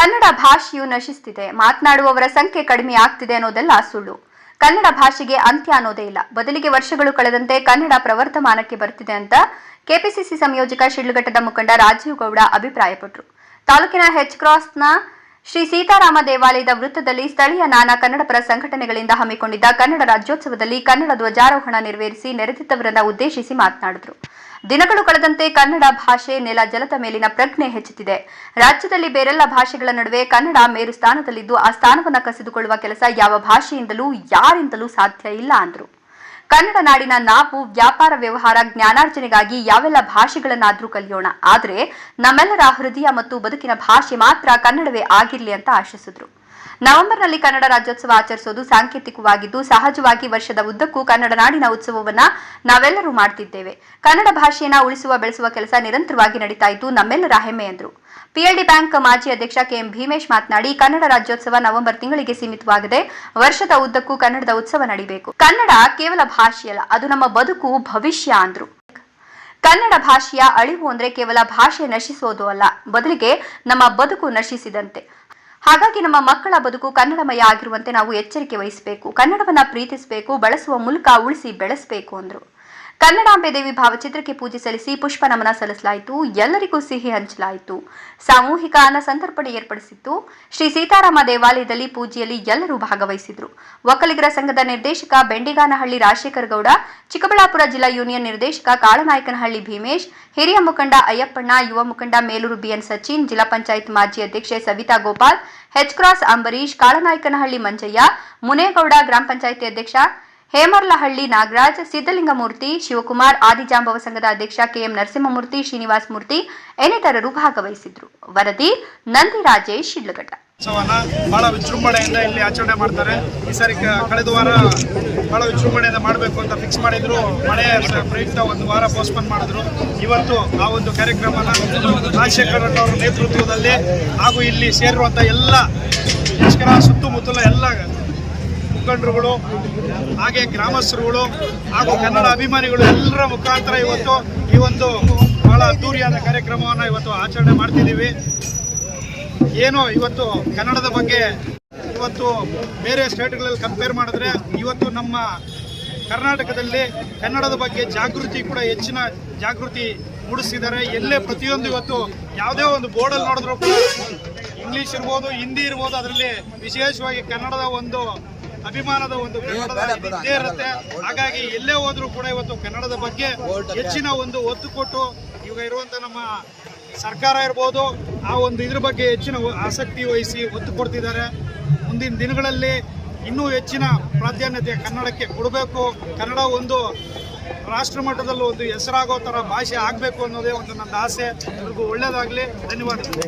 ಕನ್ನಡ ಭಾಷೆಯು ನಶಿಸ್ತಿದೆ, ಮಾತನಾಡುವವರ ಸಂಖ್ಯೆ ಕಡಿಮೆ ಆಗ್ತಿದೆ ಅನ್ನೋದೆಲ್ಲ ಸುಳ್ಳು. ಕನ್ನಡ ಭಾಷೆಗೆ ಅಂತ್ಯ ಅನ್ನೋದೇ ಇಲ್ಲ. ಬದಲಿಗೆ ವರ್ಷಗಳು ಕಳೆದಂತೆ ಕನ್ನಡ ಪ್ರವರ್ತಮಾನಕ್ಕೆ ಬರ್ತಿದೆ ಅಂತ ಕೆಪಿಸಿಸಿ ಸಂಯೋಜಕ ಶಿಡ್ಲಘಟ್ಟದ ಮುಖಂಡ ರಾಜೀವ್ ಗೌಡ ಅಭಿಪ್ರಾಯಪಟ್ಟರು ತಾಲೂಕಿನ ಹೆಚ್ ಕ್ರಾಸ್ನ ಶ್ರೀ ಸೀತಾರಾಮ ದೇವಾಲಯದ ವೃತ್ತದಲ್ಲಿ ಸ್ಥಳೀಯ ನಾನಾ ಕನ್ನಡಪರ ಸಂಘಟನೆಗಳಿಂದ ಹಮ್ಮಿಕೊಂಡಿದ್ದ ಕನ್ನಡ ರಾಜ್ಯೋತ್ಸವದಲ್ಲಿ ಕನ್ನಡ ಧ್ವಜಾರೋಹಣ ನೆರವೇರಿಸಿ ನೆರೆದಿದ್ದವರನ್ನ ಉದ್ದೇಶಿಸಿ ಮಾತನಾಡಿದರು. ದಿನಗಳು ಕಳೆದಂತೆ ಕನ್ನಡ ಭಾಷೆ ನೆಲ ಜಲದ ಮೇಲಿನ ಪ್ರಜ್ಞೆ ಹೆಚ್ಚುತ್ತಿದೆ. ರಾಜ್ಯದಲ್ಲಿ ಬೇರೆಲ್ಲ ಭಾಷೆಗಳ ನಡುವೆ ಕನ್ನಡ ಮೇರು ಸ್ಥಾನದಲ್ಲಿದ್ದು ಆ ಸ್ಥಾನವನ್ನು ಕಸಿದುಕೊಳ್ಳುವ ಕೆಲಸ ಯಾವ ಭಾಷೆಯಿಂದಲೂ ಯಾರಿಂದಲೂ ಸಾಧ್ಯ ಇಲ್ಲ ಅಂದರು. ಕನ್ನಡ ನಾಡಿನ ನಾವು ವ್ಯಾಪಾರ ವ್ಯವಹಾರ ಜ್ಞಾನಾರ್ಜನೆಗಾಗಿ ಯಾವೆಲ್ಲ ಭಾಷೆಗಳನ್ನಾದ್ರೂ ಕಲಿಯೋಣ. ಆದರೆ ನಮ್ಮೆಲ್ಲರ ಹೃದಯ ಮತ್ತು ಬದುಕಿನ ಭಾಷೆ ಮಾತ್ರ ಕನ್ನಡವೇ ಆಗಿರಲಿ ಅಂತ ಆಶಿಸಿದ್ರು. ನವೆಂಬರ್ನಲ್ಲಿ ಕನ್ನಡ ರಾಜ್ಯೋತ್ಸವ ಆಚರಿಸೋದು ಸಾಂಕೇತಿಕವಾಗಿದ್ದು, ಸಹಜವಾಗಿ ವರ್ಷದ ಉದ್ದಕ್ಕೂ ಕನ್ನಡ ನಾಡಿನ ಉತ್ಸವವನ್ನ ನಾವೆಲ್ಲರೂ ಮಾಡ್ತಿದ್ದೇವೆ. ಕನ್ನಡ ಭಾಷೆಯನ್ನ ಉಳಿಸುವ, ಬೆಳೆಸುವ ಕೆಲಸ ನಿರಂತರವಾಗಿ ನಡೀತಾ ಇದ್ದು, ನಮ್ಮೆಲ್ಲರ ಹೆಮ್ಮೆ ಎಂದರು. ಪಿಎಲ್ಡಿ ಬ್ಯಾಂಕ್ ಮಾಜಿ ಅಧ್ಯಕ್ಷ ಕೆಎಂ ಭೀಮೇಶ್ ಮಾತನಾಡಿ, ಕನ್ನಡ ರಾಜ್ಯೋತ್ಸವ ನವೆಂಬರ್ ತಿಂಗಳಿಗೆ ಸೀಮಿತವಾಗಿದೆ. ವರ್ಷದ ಉದ್ದಕ್ಕೂ ಕನ್ನಡದ ಉತ್ಸವ ನಡೀಬೇಕು. ಕನ್ನಡ ಕೇವಲ ಭಾಷೆಯಲ್ಲ, ಅದು ನಮ್ಮ ಬದುಕು, ಭವಿಷ್ಯ ಅಂದ್ರು. ಕನ್ನಡ ಭಾಷೆಯ ಅಳಿವು ಅಂದ್ರೆ ಕೇವಲ ಭಾಷೆ ನಶಿಸೋದು ಅಲ್ಲ, ಬದಲಿಗೆ ನಮ್ಮ ಬದುಕು ನಶಿಸಿದಂತೆ. ಹಾಗಾಗಿ ನಮ್ಮ ಮಕ್ಕಳ ಬದುಕು ಕನ್ನಡಮಯ ಆಗಿರುವಂತೆ ನಾವು ಎಚ್ಚರಿಕೆ ವಹಿಸಬೇಕು, ಕನ್ನಡವನ್ನ ಪ್ರೀತಿಸಬೇಕು, ಬಳಸುವ ಮೂಲಕ ಉಳಿಸಿ ಬೆಳೆಸಬೇಕು ಅಂದ್ರು. ಕನ್ನಡಾಂಬೆ ದೇವಿ ಭಾವಚಿತ್ರಕ್ಕೆ ಪೂಜೆ ಸಲ್ಲಿಸಿ ಪುಷ್ಪ ನಮನ ಸಲ್ಲಿಸಲಾಯಿತು. ಎಲ್ಲರಿಗೂ ಸಿಹಿ ಹಂಚಲಾಯಿತು. ಸಾಮೂಹಿಕ ಅನ್ನ ಸಂತರ್ಪಣೆ ಏರ್ಪಡಿಸಿತ್ತು. ಶ್ರೀ ಸೀತಾರಾಮ ದೇವಾಲಯದಲ್ಲಿ ಪೂಜೆಯಲ್ಲಿ ಎಲ್ಲರೂ ಭಾಗವಹಿಸಿದ್ರು. ಒಕ್ಕಲಿಗರ ಸಂಘದ ನಿರ್ದೇಶಕ ಬೆಂಡಿಗಾನಹಳ್ಳಿ ರಾಜಶೇಖರ ಗೌಡ ಚಿಕ್ಕಬಳ್ಳಾಪುರ ಜಿಲ್ಲಾ ಯೂನಿಯನ್ ನಿರ್ದೇಶಕ ಕಾಳನಾಯಕನಹಳ್ಳಿ ಭೀಮೇಶ್, ಹಿರಿಯ ಮುಖಂಡ ಅಯ್ಯಪ್ಪಣ್ಣ, ಯುವ ಮುಖಂಡ ಮೇಲೂರು ಬಿಎನ್ ಸಚಿನ್, ಜಿಲ್ಲಾ ಪಂಚಾಯತ್ ಮಾಜಿ ಅಧ್ಯಕ್ಷೆ ಸವಿತಾ ಗೋಪಾಲ್, ಹೆಚ್ ಕ್ರಾಸ್ ಅಂಬರೀಶ್ ಕಾಳನಾಯಕನಹಳ್ಳಿ ಮಂಜಯ್ಯ, ಮುನೇಗೌಡ ಗ್ರಾಮ ಪಂಚಾಯಿತಿ ಅಧ್ಯಕ್ಷ ಹೇಮರ್ಲಹಳ್ಳಿ ನಾಗರಾಜ್ ಸಿದ್ದಲಿಂಗಮೂರ್ತಿ ಶಿವಕುಮಾರ್, ಆದಿಜಾಂಬವ ಸಂಘದ ಅಧ್ಯಕ್ಷ ಕೆಎಂ ನರಸಿಂಹಮೂರ್ತಿ, ಶ್ರೀನಿವಾಸ ಮೂರ್ತಿ ಇನ್ನಿತರರು ಭಾಗವಹಿಸಿದ್ರು. ವರದಿ ನಂದಿ ರಾಜೇಶ್, ಶಿಡ್ಲಘಟ್ಟ. ಬಹಳ ವಿಜೃಂಭಣೆಯಿಂದ ಇಲ್ಲಿ ಆಚರಣೆ ಮಾಡ್ತಾರೆ. ಈ ಸಾರಿ ಕಳೆದ ವಾರ ಬಹಳ ವಿಜೃಂಭಣೆಯಿಂದ ಮಾಡಬೇಕು ಅಂತ ಫಿಕ್ಸ್ ಮಾಡಿದ್ರು. ಮಳೆ ಪ್ರಯುಕ್ತ ಒಂದು ವಾರ ಪೋಸ್ಟ್ಪೋನ್ ಮಾಡಿದ್ರು. ಇವತ್ತು ಆ ಒಂದು ಕಾರ್ಯಕ್ರಮನ ರಾಜಶೇಖರ್ ಅವರ ನೇತೃತ್ವದಲ್ಲಿ ಹಾಗೂ ಇಲ್ಲಿ ಸೇರಿರುವಂಥ ಎಲ್ಲ ಮುಷ್ಕರ ಸುತ್ತಮುತ್ತಲ ಎಲ್ಲ ಮುಖಂಡರುಗಳು, ಹಾಗೆ ಗ್ರಾಮಸ್ಥರುಗಳು ಹಾಗೂ ಕನ್ನಡ ಅಭಿಮಾನಿಗಳು ಎಲ್ಲರ ಮುಖಾಂತರ ಇವತ್ತು ಈ ಒಂದು ಬಹಳ ಅದ್ದೂರಿಯಾದ ಕಾರ್ಯಕ್ರಮವನ್ನು ಇವತ್ತು ಆಚರಣೆ ಮಾಡ್ತಿದ್ದೀವಿ. ಏನು ಇವತ್ತು ಕನ್ನಡದ ಬಗ್ಗೆ ಇವತ್ತು ಬೇರೆ ಸ್ಟೇಟ್ಗಳಲ್ಲಿ ಕಂಪೇರ್ ಮಾಡಿದ್ರೆ ಇವತ್ತು ನಮ್ಮ ಕರ್ನಾಟಕದಲ್ಲಿ ಕನ್ನಡದ ಬಗ್ಗೆ ಜಾಗೃತಿ ಕೂಡ ಹೆಚ್ಚಿನ ಜಾಗೃತಿ ಮೂಡಿಸಿದ್ದಾರೆ. ಎಲ್ಲೇ ಪ್ರತಿಯೊಂದು ಇವತ್ತು ಯಾವುದೇ ಒಂದು ಬೋರ್ಡಲ್ಲಿ ನೋಡಿದ್ರು ಕೂಡ ಇಂಗ್ಲೀಷ್ ಇರ್ಬೋದು ಹಿಂದಿ ಇರ್ಬೋದು, ಅದರಲ್ಲಿ ವಿಶೇಷವಾಗಿ ಕನ್ನಡದ ಒಂದು ಅಭಿಮಾನದ ಒಂದು ಕನ್ನಡದೇ ಇದ್ದೇ ಇರುತ್ತೆ. ಹಾಗಾಗಿ ಎಲ್ಲೇ ಹೋದ್ರೂ ಕೂಡ ಇವತ್ತು ಕನ್ನಡದ ಬಗ್ಗೆ ಹೆಚ್ಚಿನ ಒಂದು ಒತ್ತು ಕೊಟ್ಟು ಇವಾಗ ಇರುವಂತ ನಮ್ಮ ಸರ್ಕಾರ ಇರ್ಬೋದು ಆ ಒಂದು ಇದ್ರ ಬಗ್ಗೆ ಹೆಚ್ಚಿನ ಆಸಕ್ತಿ ವಹಿಸಿ ಒತ್ತು ಕೊಡ್ತಿದ್ದಾರೆ. ಮುಂದಿನ ದಿನಗಳಲ್ಲಿ ಇನ್ನೂ ಹೆಚ್ಚಿನ ಪ್ರಾಧಾನ್ಯತೆ ಕನ್ನಡಕ್ಕೆ ಕೊಡಬೇಕು. ಕನ್ನಡ ಒಂದು ರಾಷ್ಟ್ರ ಮಟ್ಟದಲ್ಲೂ ಒಂದು ಹೆಸರಾಗೋ ಥರ ಭಾಷೆ ಆಗಬೇಕು ಅನ್ನೋದೇ ಒಂದು ನನ್ನ ಆಸೆ. ಎಲ್ರಿಗೂ ಒಳ್ಳೆಯದಾಗಲಿ ಧನ್ಯವಾದಗಳು.